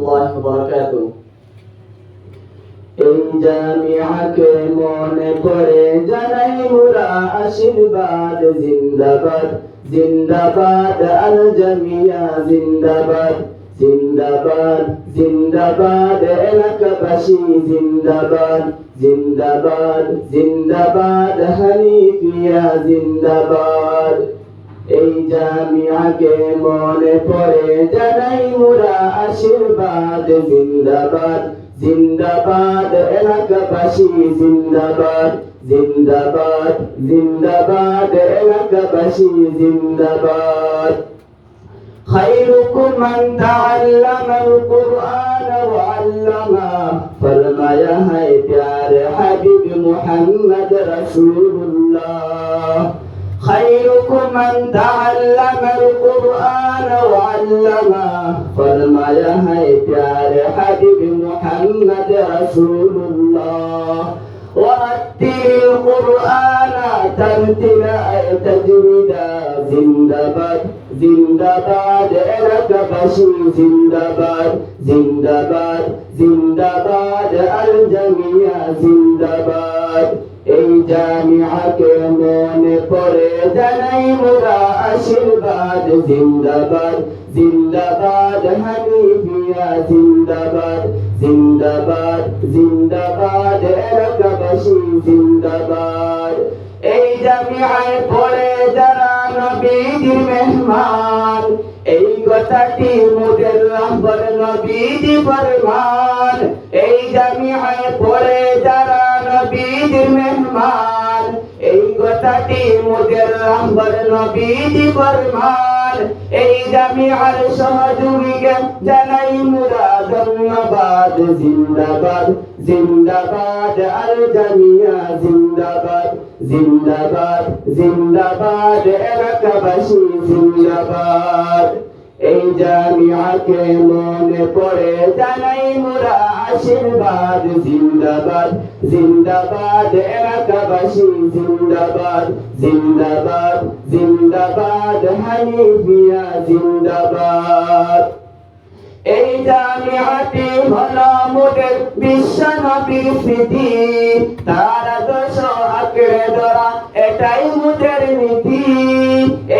ওয়া বারাকাতুহু। এই জামিয়াকে মনে করে জানাই মুরা আশীর্বাদ, জিন্দাবাদ জিন্দাবাদ আল জামিয়া জিন্দাবাদ জিন্দাবাদ জিন্দাবাদ, এলাকাবাসী, জিন্দাবাদ জিন্দাবাদ জিন্দাবাদ, হানিফিয়া, জিন্দাবাদ। এই জামিয়াকে মনে পড়ে জানাই মুরা আশীর্বাদ। জিন্দাবাদ জিন্দাবাদ, এলাকাবাসী জিন্দাবাদ। জিন্দাবাদ জিন্দাবাদ, এলাকাবাসী জিন্দাবাদ। خيركم من تعلم القرآن وعلمه فرمایا ہے پیارے حبیب محمد رسول اللہ خيركم من تعلم القرآن وعلمه. فرمایا ہے پیارے حبيب محمد رسول الله ورتل القرآن تمتلأ أي زندہ زندباد زندباد باد الک زندباد زندباد زندباد الجميع زندباد, জামিয়াকে মনে পড়ে জানাই মোরা আশীর্বাদ। জিন্দাবাদ জিন্দাবাদ, হানিফিয়া, জিন্দাবাদ জিন্দাবাদ জিন্দাবাদ, এলাকাবাসী, জিন্দাবাদ। এই জামিয়ায় পড়ে যারা নবীজির মেহমান, এই কথাটি মোদের নবীজি ফরমান। এই জামিয়ায় পড়ে রহবর নবীজি ফরমান। এই জামিয়ার সহযোগীকে জানাই মুরা ধন্যবাদ জিন্দাবাদ জিন্দাবাদ, আল জামিয়া জিন্দাবাদ। জিন্দাবাদ জিন্দাবাদ, এলাকাবাসী জিন্দাবাদ। এই জামিয়াকে মনে পড়ে জানাই মুরা আশীর্বাদ, জিন্দাবাদ জিন্দাবাদ, এলাকাবাসী, জিন্দাবাদ জিন্দাবাদ জিন্দাবাদ হানিফিয়া জিন্দাবাদ। এই জামিয়াটি হলো মোদের বিশ্ব নবীর স্মৃতি। তার আদর্শ আঁকড়ে ধরা এটাই মোদের নীতি।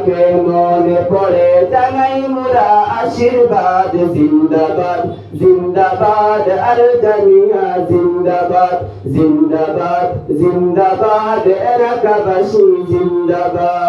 জামিয়াকে মনে পড়ে জানাই মোরা আশীর্বাদ। জিন্দাবাদ জিন্দাবাদ আর জানিয়া জিন্দাবাদ জিন্দাবাদ জিন্দাবাদ, এলাকাবাসী, জিন্দাবাদ।